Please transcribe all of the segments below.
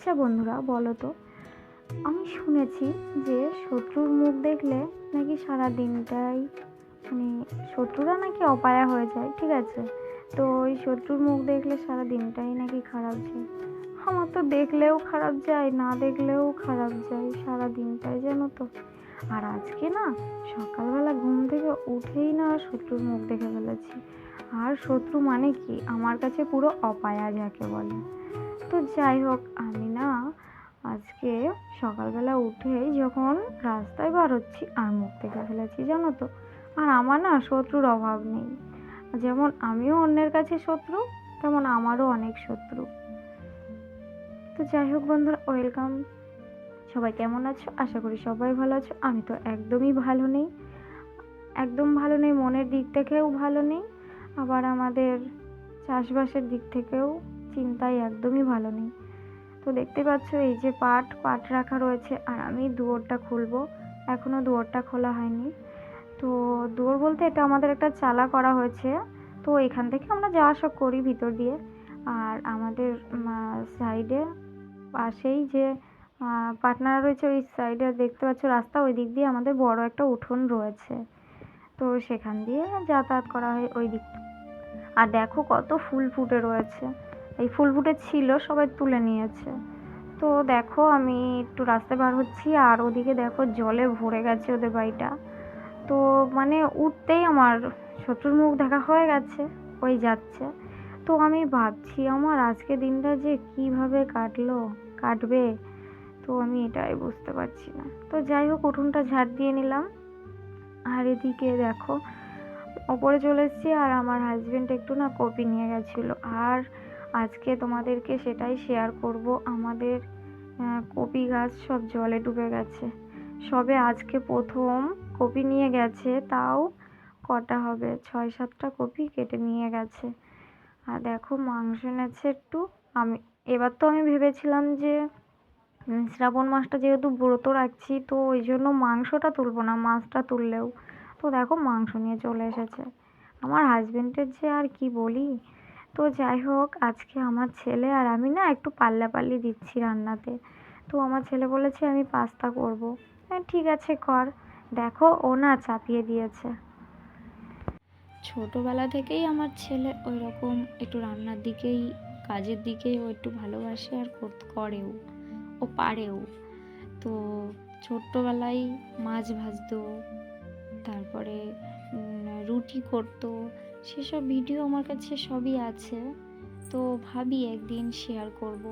আচ্ছা বন্ধুরা, বলো তো। আমি শুনেছি যে শত্রুর মুখ দেখলে নাকি সারা দিনটাই মানে শত্রুরা নাকি অপায়া হয়ে যায়, ঠিক আছে? তো ওই শত্রুর মুখ দেখলে সারা দিনটাই নাকি খারাপ যায়। আমার তো দেখলেও খারাপ যায়, না দেখলেও খারাপ যায় সারা দিনটাই জানো তো। আর আজকে না, সকালবেলা ঘুম থেকে উঠেই না শত্রুর মুখ দেখে ফেলেছি। আর শত্রু মানে কি? আমার কাছে পুরো অপায়া, যাকে বলে। তো যাই হোক, আমি না আজকে সকালবেলা উঠেই যখন রাস্তায় বার হচ্ছি আর মুখ দেখে ফেলেছি, জানো তো। আর আমার না শত্রুর অভাব নেই। যেমন আমিও অন্যের কাছে শত্রু, তেমন আমারও অনেক শত্রু। তো যাই হোক বন্ধুরা, ওয়েলকাম। সবাই কেমন আছো? আশা করি সবাই ভালো আছো। আমি তো একদমই ভালো নেই। একদম ভালো নেই, মনের দিক থেকেও ভালো নেই। আবার আমাদের চাষবাসের দিক থেকেও চিন্তায় একদমই ভালো নেই। তো দেখতে পাচ্ছ এই যে পাট পাট রাখা রয়েছে আর আমি দুয়ারটা খুলবো। এখনও দুয়ারটা খোলা হয়নি। তো দুয়ার বলতে এটা আমাদের একটা চালা করা হয়েছে। তো এখান থেকে আমরা যাওয়া আসা করি ভিতর দিয়ে। আর আমাদের সাইডে পাশেই যে পার্টনার রয়েছে ওই সাইডে দেখতে পাচ্ছ রাস্তা, ওই দিক দিয়ে আমাদের বড় একটা উঠোন রয়েছে। তো সেখান দিয়ে যাতায়াত করা হয় ওই দিক। আর দেখো কত ফুল ফুটে রয়েছে। এই ফুল ফুটে ছিল, সবাই তুলে নিয়েছে। তো দেখো, আমি একটু রাস্তায় বার হচ্ছি, আর ওদিকে দেখো জলে ভরে গেছে ওদের বাড়িটা। তো মানে উঠতেই আমার শত্রুর মুখ দেখা হয়ে গেছে, ওই যাচ্ছে। তো আমি ভাবছি, আমার আজকে দিনটা যে কীভাবে কাটলো, কাটবে? তো আমি এটাই বুঝতে পারছি না। তো যাই হোক, উঠোনটা ঝাড় দিয়ে নিলাম। আর এদিকে দেখো, ওপরে চলে এসেছি, আর আমার হাজবেন্ড একটু না কপি নিয়ে গেছিল। আর আজকে তোমাদেরকে সেটাই শেয়ার করব। আমাদের কপি গাছ সব জলে ডুবে গেছে। সবে আজকে প্রথম কপি নিয়ে গেছে, তাও কটা হবে? ছয়, সাতটা কপি কেটে নিয়ে গেছে। আর দেখো মাংস এনেছে একটু। আমি, এবার তো আমি ভেবেছিলাম যে শ্রাবণ মাসটা যেহেতু ব্রত রাখছি, তো ওই জন্য মাংসটা তুলবো না, মাছটা তুললেও। তো দেখো মাংস নিয়ে চলে এসেছে। আমার হাজবেন্ডের যে আর কি বলি? তো যাই হোক, আজকে আমার ছেলে আর আমি না একটু পাল্লাপাল্লি দিচ্ছি রান্নাতে। তো আমার ছেলে বলেছে আমি পাস্তা করব। হ্যাঁ ঠিক আছে, কর। দেখো, ও না চাপিয়ে দিয়েছে। ছোটোবেলা থেকেই আমার ছেলে ওই রকম একটু রান্নার দিকেই, কাজের দিকেই ও একটু ভালোবাসে আর করেও। ও পারেও। তো ছোট্টবেলায় মাছ ভাজতো, তারপরে রুটি করতো সেসব ভিডিও আমার কাছে সবই আছে। তো ভাবি একদিন শেয়ার করব।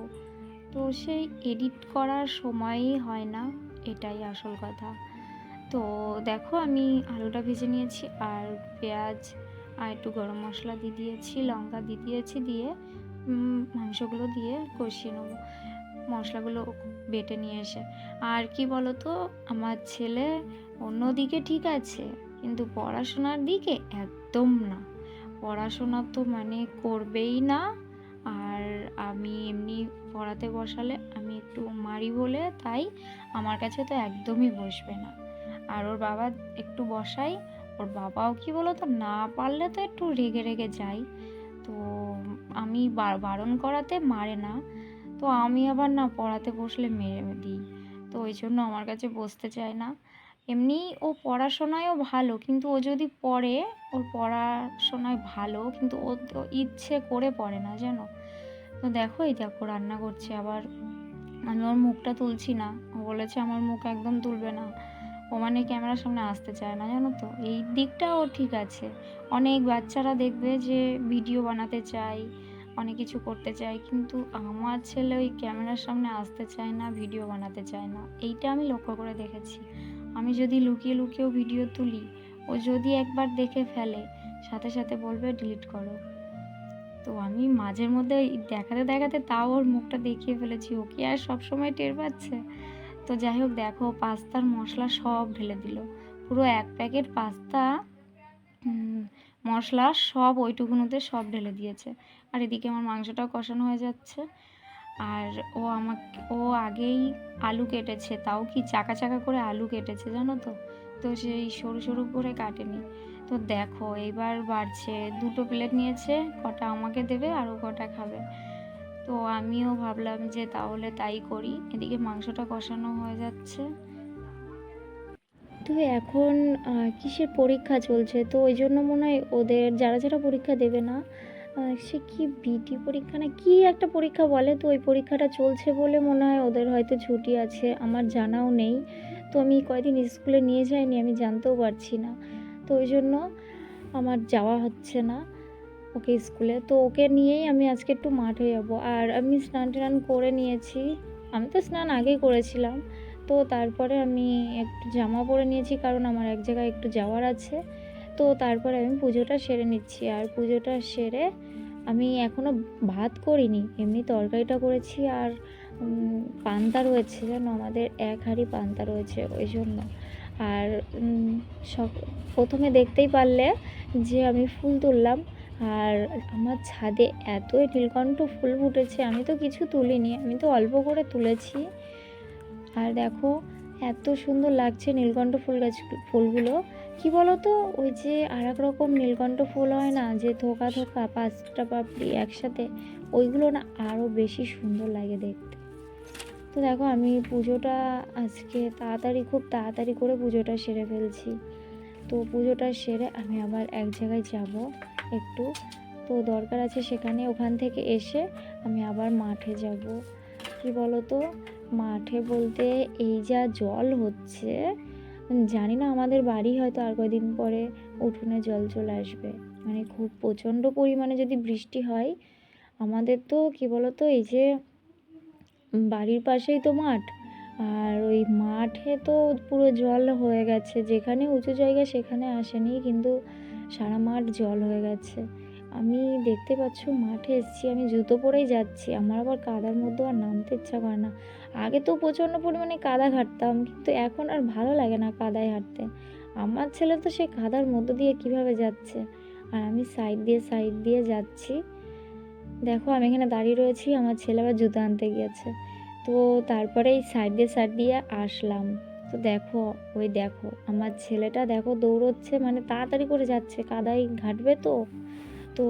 তো সেই এডিট করার সময়ই হয় না, এটাই আসল কথা। তো দেখো আমি আলুটা ভেজে নিয়েছি আর পেঁয়াজ আর একটু গরম মশলা দিয়ে দিয়েছি, লঙ্কা দিয়ে দিয়েছি দিয়ে মাংসগুলো দিয়ে কষিয়ে নেব। মশলাগুলো বেটে নিয়ে এসে। আর কি বলতো, আমার ছেলে অন্যদিকে ঠিক আছে, কিন্তু পড়াশোনার দিকে একদম না। পড়াশোনা তো মানে করবেই না। আর আমি এমনি পড়াতে বসালে আমি একটু মারি বলে তাই আমার কাছে তো একদমই বসবে না। আর ওর বাবা একটু বসাই, ওর বাবাও কি বলো তো না পারলে তো একটু রেগে রেগে যাই তো আমি বারণ করাতে মারে না। তো আমি আবার না পড়াতে বসলে মেরে দিই। তো ওই জন্য আমার কাছে বসতে চায় না। এমনি ও পড়াশোনায়ও ভালো, কিন্তু ও যদি পড়ে, ওর পড়াশোনায় ভালো, কিন্তু ও তো ইচ্ছে করে পড়ে না, জানো? তো দেখো এই দেখো রান্না করছে, আবার আমি ওর মুখটা তুলছি না। ও বলেছে আমার মুখ একদম তুলবে না। ও মানে ক্যামেরার সামনে আসতে চায় না, জানো তো? এই দিকটা ও ঠিক আছে। অনেক বাচ্চারা দেখবে যে ভিডিও বানাতে চায়, অনেক কিছু করতে চায়, কিন্তু আমার ছেলে ওই ক্যামেরার সামনে আসতে চায় না, ভিডিও বানাতে চায় না। এইটা আমি লক্ষ্য করে দেখেছি। আমি যদি লুকিয়ে লুকিয়েও ভিডিও তুলি, ও যদি একবার দেখে ফেলে, সাথে সাথে বলবে ডিলিট করো। তো আমি মাঝের মধ্যে দেখাতে দেখাতে তাও ওর মুখটা দেখিয়ে ফেলেছি, ও কি আর সবসময় টের পাচ্ছে? তো যাই হোক, দেখো পাস্তার মশলা সব ঢেলে দিল। পুরো এক প্যাকেট পাস্তা মশলা সব ওইটুকুনোতে সব ঢেলে দিয়েছে। আর এদিকে আমার মাংসটাও কষানো হয়ে যাচ্ছে। আর ও আমাকে, ও আগেই আলু কেটেছে, তাও কি চাকা চাকা করে আলু কেটেছে জানো তো? তো সেই সরু সরু করে কাটেনি। তো দেখো এইবার বাড়ছে, দুটো প্লেট নিয়েছে, কটা আমাকে দেবে আর ও কটা খাবে। তো আমিও ভাবলাম যে তাহলে তাই করি। এদিকে মাংসটা কষানো হয়ে যাচ্ছে। তো এখন কিসের পরীক্ষা চলছে? তো ওই জন্য মনে হয় ওদের, যারা যারা পরীক্ষা দেবে না সে কি বিটি পরীক্ষা না কি একটা পরীক্ষা বলে? তো ওই পরীক্ষাটা চলছে বলে মনে হয় ওদের হয়তো ছুটি আছে, আমার জানাও নেই। তো আমি কয়দিন স্কুলে নিয়ে যাইনি, আমি জানতেও পারছি না। তো ওই জন্য আমার যাওয়া হচ্ছে না ওকে স্কুলে। তো ওকে নিয়েই আমি আজকে একটু মাঠে যাব। আর আমি স্নান টান করে নিয়েছি। আমি তো স্নান আগেই করেছিলাম। তো তারপরে আমি একটু জামা পরে নিয়েছি, কারণ আমার এক জায়গায় একটু যাওয়ার আছে। তো তারপরে আমি পুজোটা সেরে নিচ্ছি। আর পুজোটা সেরে আমি এখনও ভাত করিনি, এমনি তরকারিটা করেছি আর পান্তা রয়েছে জানো, আমাদের এক হাঁড়ি পান্তা রয়েছে ওই জন্য আর সব প্রথমে দেখতেই পারলে যে আমি ফুল তুললাম আর আমার ছাদে এতই নীলকণ্ঠ ফুল ফুটেছে, আমি তো কিছু তুলিনি, আমি তো অল্প করে তুলেছি। আর দেখো, এত সুন্দর লাগছে নীলকণ্ঠ ফুল গাছ, ফুলগুলো। কি বলো তো ওই যে আর এক রকম নীলকণ্ঠ ফুল হয় না, যে থোকা থোকা পাঁচটা পাপড়ি একসাথে, ওইগুলো না আরও বেশি সুন্দর লাগে দেখতে। তো দেখো, আমি পুজোটা আজকে তাড়াতাড়ি, খুব তাড়াতাড়ি করে পুজোটা সেরে ফেলছি। তো পুজোটা সেরে আমি আবার এক জায়গায় যাব একটু। তো দরকার আছে সেখানে ওখান থেকে এসে আমি আবার মাঠে যাব। কি বলো তো মাঠে বলতে এই যা জল হচ্ছে জানি না, আমাদের বাড়ি হয়তো আর কয়দিন পরে উঠোনে জল চলে আসবে। মানে খুব প্রচণ্ড পরিমাণে যদি বৃষ্টি হয়, আমাদের তো, কি বলতো, এই যে বাড়ির পাশেই তো মাঠ, আর ওই মাঠে তো পুরো জল হয়ে গেছে। যেখানে উঁচু জায়গা সেখানে আসেনি, কিন্তু সারা মাঠ জল হয়ে গেছে। আমি দেখতে পাচ্ছ, মাঠে এসেছি, আমি জুতো পরেই যাচ্ছি। আমার আবার কাদার মধ্যে আর নামতে ইচ্ছা করে না। আগে তো প্রচণ্ড পরিমাণে কাদা ঘাঁটতাম, কিন্তু এখন আর ভালো লাগে না কাদায় হাঁটতে। আমার ছেলে তো সে কাদার মধ্য দিয়ে কীভাবে যাচ্ছে? আর আমি সাইড দিয়ে সাইড দিয়ে যাচ্ছি। দেখো, আমি এখানে দাঁড়িয়ে রয়েছি, আমার ছেলে আবার জুতো আনতে গিয়েছে। তো তারপরে এই সাইড দিয়ে সাইড দিয়ে আসলাম। তো দেখো, ওই দেখো, আমার ছেলেটা দেখো দৌড়চ্ছে মানে তাড়াতাড়ি করে যাচ্ছে, কাদায় ঘাটবে তো? তো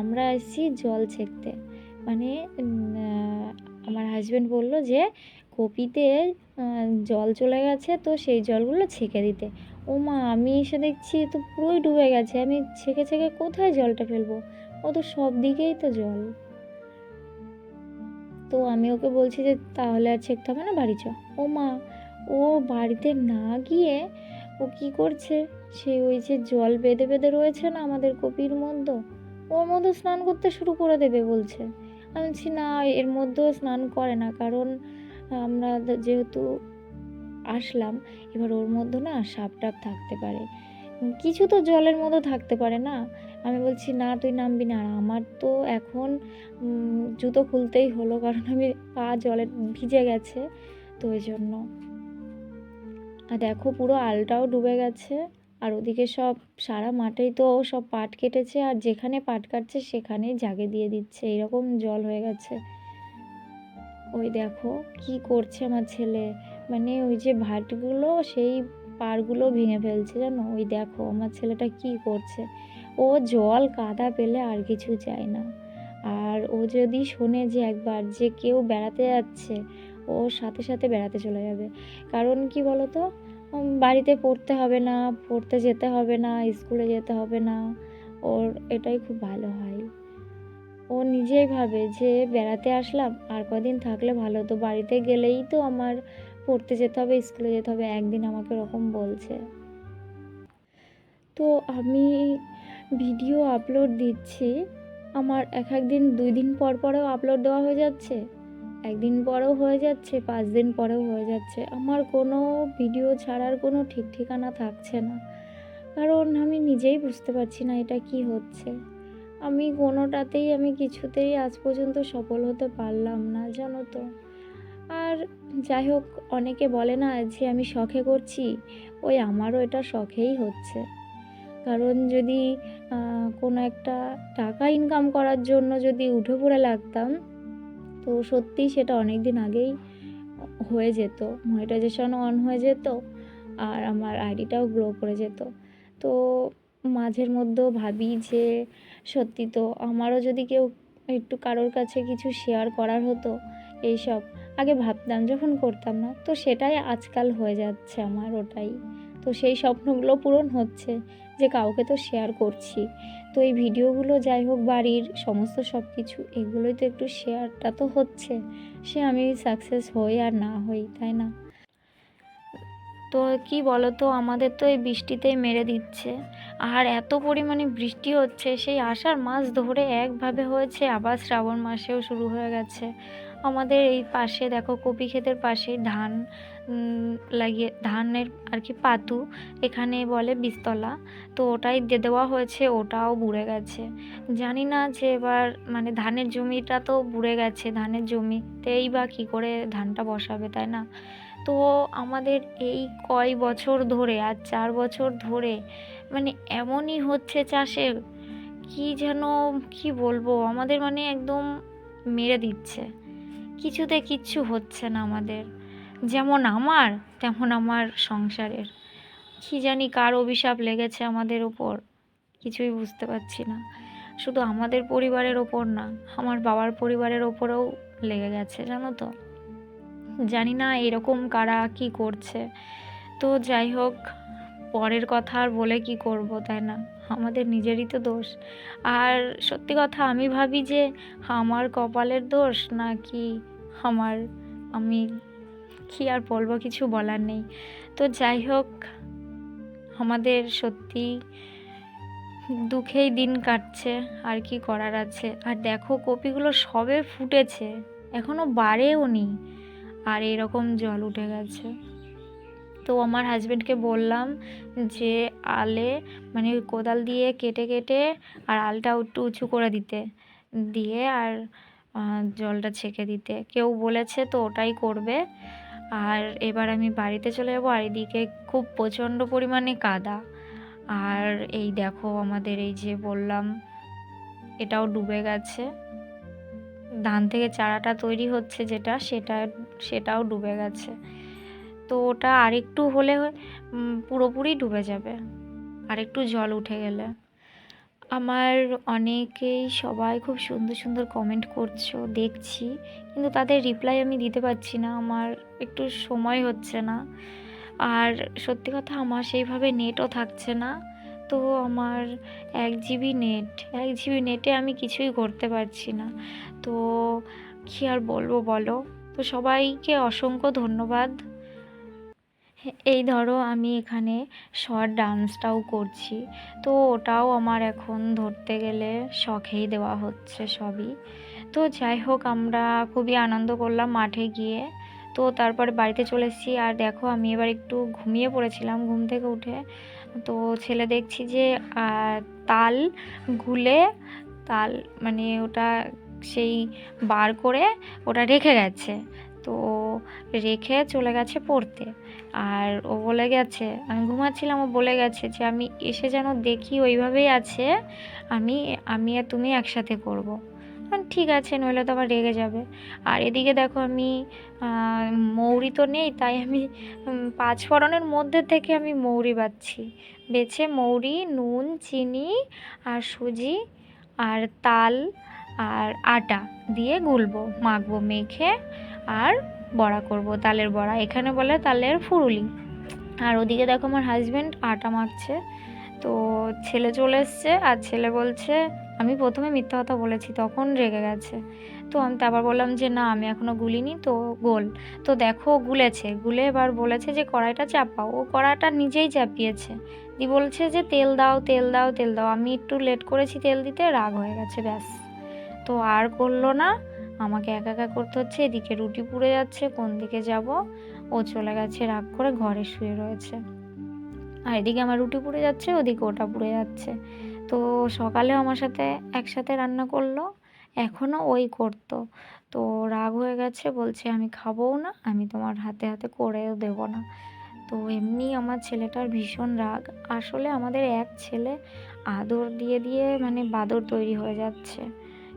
আমরা এসেছি জল ছেঁকতে। মানে আমার হাজব্যান্ড বলল যে, কপিতে জল চলে গেছে তো সেই জলগুলো ছেঁকে দিতে। ও মা, আমি এসে দেখছি তো পুরোই ডুবে গেছে। আমি ছেঁকে ছেঁকে কোথায় জলটা ফেলব? ও তো সব দিকেই তো জল। তো আমি ওকে বলছি যে, তাহলে আর ছেঁকতে হবে না, বাড়ি চ। ও মা, ও বাড়িতে না গিয়ে ও কি করছে? সে ওই যে জল বেঁধে বেঁধে রয়েছে না আমাদের কপির মধ্যে? ওর মধ্যে স্নান করতে শুরু করে দেবে বলছে। আমি বলছি না, এর মধ্যেও স্নান করে না। কারণ আমরা যেহেতু আসলাম, এবার ওর মধ্যে না সাপ টাপ থাকতে পারে। কিছু তো জলের মধ্যে থাকতে পারে না। আমি বলছি, না, তুই নামবি না। আমার তো এখন জুতো খুলতেই হলো, কারণ আমি পা জলে ভিজে গেছে, তো ওই জন্য আর দেখো, পুরো আলটাও ডুবে গেছে। আর ওদিকে সব সারা মাঠেই তো সব পাট কেটেছে আর যেখানে পাট কাটছে সেখানেই জাগে দিয়ে দিচ্ছে। এরকম জল হয়ে গেছে। ওই দেখো কি করছে আমার ছেলে। মানে ওই যে ভাটগুলো সেই পাড়গুলো ভেঙে ফেলছে জানো? ওই দেখো আমার ছেলেটা কি করছে। ও জল কাদা পেলে আর কিছু চায় না। আর ও যদি শোনে যে একবার যে কেউ বেড়াতে যাচ্ছে, ও সাথে সাথে বেড়াতে চলে যাবে। কারণ কি বলতো? বাড়িতে পড়তে হবে না, পড়তে যেতে হবে না, স্কুলে যেতে হবে না। ওর এটাই খুব ভালো হয়। ও নিজেই ভাবে যে বেড়াতে আসলাম, আর কদিন থাকলে ভালো হতো। বাড়িতে গেলেই তো আমার পড়তে যেতে হবে, স্কুলে যেতে হবে, একদিন আমাকে এরকম বলছে। তো আমি ভিডিও আপলোড দিচ্ছি। আমার এক একদিন দুই দিন পর পরেও আপলোড দেওয়া হয়ে যাচ্ছে। একদিন পরেও হয়ে যাচ্ছে, পাঁচ দিন পরেও হয়ে যাচ্ছে। আমার কোনো ভিডিও ছাড়ার কোনো ঠিক ঠিকানা থাকছে না। কারণ আমি নিজেই বুঝতে পারছি না এটা কি হচ্ছে। আমি কোনোটাতেই, আমি কিছুতেই আজ পর্যন্ত সফল হতে পারলাম না, জানো তো। আর যাই হোক, অনেকে বলে না যে আমি শখে করছি, ওই আমারও এটা শখেই হচ্ছে। কারণ যদি কোনো একটা টাকা ইনকাম করার জন্য যদি উঠে পড়ে লাগতাম তো সত্যিই সেটা অনেক দিন আগেই হয়ে যেত। মনিটাইজেশন অন হয়ে যেত আর আমার আইডিটাও গ্রো করে যেত। তো মাঝের মধ্যেও ভাবি যে সত্যি তো আমারও যদি কেউ একটু কারোর কাছে কিছু শেয়ার করার হতো এইসব, আগে ভাবতাম যখন করতাম না। তো সেটাই আজকাল হয়ে যাচ্ছে আমার ওটাই। তো সেই স্বপ্নগুলো পূরণ হচ্ছে যে কাউকে তো শেয়ার করছি। তো এই ভিডিওগুলো যাই হোক বাড়ির সমস্ত সব কিছু এগুলোই তো একটু শেয়ারটা তো হচ্ছে। সে আমি সাকসেস হই আর না হই, তাই না? তো কি বলো তো আমাদের তো এই বৃষ্টিতেই মেরে দিচ্ছে। আর এত পরিমাণে বৃষ্টি হচ্ছে, সেই আষাঢ় মাস ধরে একভাবে হয়েছে, আবার শ্রাবণ মাসেও শুরু হয়ে গেছে। আমাদের এই পাশে, দেখো কপি ক্ষেতের পাশে ধান লাগিয়ে, ধানের আর কি পাতু, এখানে বলে বীজতলা। তো ওটাই দিয়ে দেওয়া হয়েছে, ওটাও বুড়ে গেছে। জানি না যে এবার মানে ধানের জমিটা তো বুড়ে গেছে, ধানের জমিতেই বা কী করে ধানটা বসাবে, তাই না? তো আমাদের এই কয় বছর ধরে আর চার বছর ধরে মানে এমনই হচ্ছে চাষের, কি যেন, কি বলব? আমাদের মানে একদম মেরে দিচ্ছে। কিছুতে কিচ্ছু হচ্ছে না আমাদের। যেমন আমার, তেমন আমার সংসারের। কি জানি কার অভিশাপ লেগেছে আমাদের ওপর, কিছুই বুঝতে পারছি না। শুধু আমাদের পরিবারের ওপর না, আমার বাবার পরিবারের ওপরেও লেগে গেছে, জানো তো? জানি না এরকম কারা কি করছে। তো যাই হোক, পরের কথা আর বলে কি করব, তাই না? আমাদের নিজেরই তো দোষ। আর সত্যি কথা আমি ভাবি যে, আমার কপালের দোষ নাকি আমার, আমি কি আর বলব, কিছু বলার নেই। তো যাই হোক, আমাদের সত্যি দুঃখেই দিন কাটছে, আর কি করার আছে। আর দেখো, কপিগুলো সবে ফুটেছে, এখনও বাড়েও নি, আর এরকম জল উঠে গেছে। তো আমার হাজবেন্ডকে বললাম যে, আলে মানে কোদাল দিয়ে কেটে কেটে, আর আলটা একটু উঁচু করে দিতে। দিয়ে আর জলটা ছেঁকে দিতে। কেউ বলেছে তো ওটাই করবে। আর এবার আমি বাড়িতে চলে যাব, আর এদিকে খুব প্রচণ্ড পরিমাণে কাদা। আর এই দেখো আমাদের এই যে বললাম, এটাও ডুবে গেছে। ধান থেকে চারাটা তৈরি হচ্ছে যেটা, সেটা, সেটাও ডুবে গেছে। তো ওটা আরেকটু হলে পুরোপুরি ডুবে যাবে। আরেকটু জল উঠে গেলে। আমার অনেকেই সবাই খুব সুন্দর সুন্দর কমেন্ট করছ, দেখছি। কিন্তু তাদের রিপ্লাই আমি দিতে পারছি না, আমার একটু সময় হচ্ছে না। আর সত্যি কথা, আমার সেইভাবে নেটও থাকছে না। তো আমার এক জিবি নেট এক জিবি নেটে আমি কিছুই করতে পারছি না। তো কী আর বলব বলো? তো সবাইকে অসংখ্য ধন্যবাদ। এই ধরো আমি এখানে শর্ট ডান্সটাও করছি। তো ওটাও আমার এখন ধরতে গেলে শখেই দেওয়া হচ্ছে সবই। তো যাই হোক, আমরা খুবই আনন্দ করলাম মাঠে গিয়ে। তো তারপরে বাড়িতে চলে এসেছি। আর দেখো, আমি এবার একটু ঘুমিয়ে পড়েছিলাম ঘুম থেকে উঠে। তো ছেলে দেখছি যে তাল গুলে তাল মানে ওটা সেই বার করে ওটা রেখে গেছে। তো রেখে চলে গেছে পড়তে। আর ও বলে গেছে, আমি ঘুমাচ্ছিলাম, ও বলে গেছে যে, আমি এসে যেন দেখি ওইভাবেই আছে, আমি আমি আর তুমি একসাথে করব। ঠিক আছে, নইলে তো আবার রেগে যাবে। আর এদিকে দেখো আমি মৌরি তো নেই, তাই আমি পাঁচ ফোড়নের মধ্যে থেকে আমি মৌরি বাচ্ছি বেছে মৌরি, নুন, চিনি আর সুজি আর তাল আর আটা দিয়ে গুলবো, মাখবো, মেখে আর বড়া করব, তালের বড়া। এখানে বলে তালের ফুরুলি। আর ওদিকে দেখো আমার হাজব্যান্ড আটা মাখছে তো ছেলে চলে এসছে আর ছেলে বলছে, আমি প্রথমে মিথ্যা কথা বলেছি, তখন রেগে গেছে। তো আমি তারপর বললাম যে, না, আমি এখনও গুলিনি, তো গোল। তো দেখো গুলেছে। গুলে এবার বলেছে যে, কড়াইটা চাপাও। ও কড়াইটা নিজেই চাপিয়েছে। দি বলছে যে, তেল দাও তেল দাও তেল দাও। আমি একটু লেট করেছি তেল দিতে, রাগ হয়ে গেছে, ব্যাস। তো আর করল না। আমাকে একা একা করতে হচ্ছে, এদিকে রুটি পুড়ে যাচ্ছে, কোন দিকে যাব? ও চলে গেছে, রাগ করে ঘরে শুয়ে রয়েছে। আর এদিকে আমার রুটি পুড়ে যাচ্ছে, ওদিকে ওটা পুড়ে যাচ্ছে। তো সকালেও আমার সাথে একসাথে রান্না করল, এখনও ওই করতো। তো রাগ হয়ে গেছে, বলছে আমি খাবও না, আমি তোমার হাতে হাতে করেও দেবো না। তো এমনি আমার ছেলেটার ভীষণ রাগ। আসলে আমাদের এক ছেলে আদর দিয়ে দিয়ে মানে বাদর তৈরি হয়ে যাচ্ছে।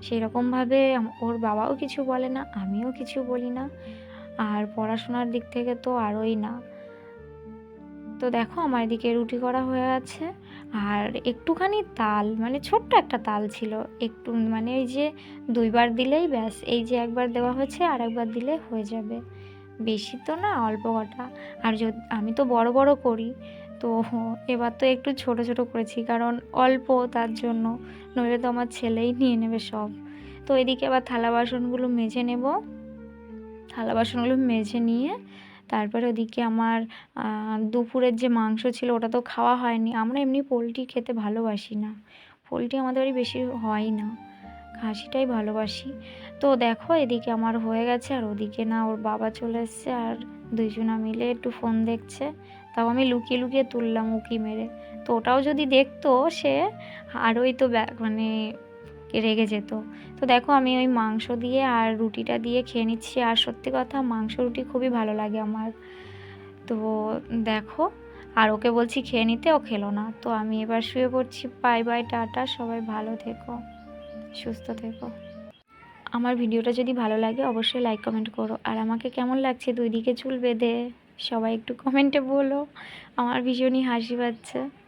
সেরকমভাবে ওর বাবাও কিছু বলে না, আমিও কিছু বলি না। আর পড়াশোনার দিক থেকে তো আরোই না। তো দেখো আমার এদিকে রুটি করা হয়ে আছে। আর একটুখানি তাল মানে ছোট্ট একটা তাল ছিল। একটু মানে ওই যে দুইবার দিলেই ব্যাস, এই যে একবার দেওয়া হয়েছে আর একবার দিলে হয়ে যাবে। বেশি তো না, অল্প কটা। আর আমি তো বড় বড় করি। তো এবার তো একটু ছোট ছোট করেছি, কারণ অল্প তার জন্য। নইলে তো আমার ছেলেই নিয়ে নেবে সব। তো এদিকে আবার থালা বাসনগুলো মেজে নেব। থালা বাসনগুলো মেজে নিয়ে তারপরে ওদিকে আমার দুপুরের যে মাংস ছিল ওটা তো খাওয়া হয়নি। আমরা এমনি পোলট্রি খেতে ভালোবাসি না। পোলট্রি আমাদের বাড়ি বেশি হয় না। খাসিটাই ভালোবাসি। তো দেখো এদিকে আমার হয়ে গেছে আর ওদিকে না ওর বাবা চলে এসছে আর দুইজনা মিলে একটু ফোন দেখছে। তাও আমি লুকিয়ে লুকিয়ে তুললাম উঁকি মেরে। তো ওটাও যদি দেখতো সে, আরোই তো মানে রেগে যেত। তো দেখো আমি ওই মাংস দিয়ে আর রুটিটা দিয়ে খেয়ে নিচ্ছি। আর সত্যি কথা মাংস রুটি খুবই ভালো লাগে আমার। তো দেখো, আর ওকে বলছি খেয়ে নিতে, ও খেলো না। তো আমি এবার শুয়ে পড়ছি। বাই বাই, টাটা, সবাই ভালো থেকো, সুস্থ থেকো। আমার ভিডিওটা যদি ভালো লাগে অবশ্যই লাইক কমেন্ট করো। আর আমাকে কেমন লাগছে দুই দিকে চুল বেঁধে? সবাই একটু কমেন্টে বলো। আমার ভীষণই হাসি পাচ্ছে।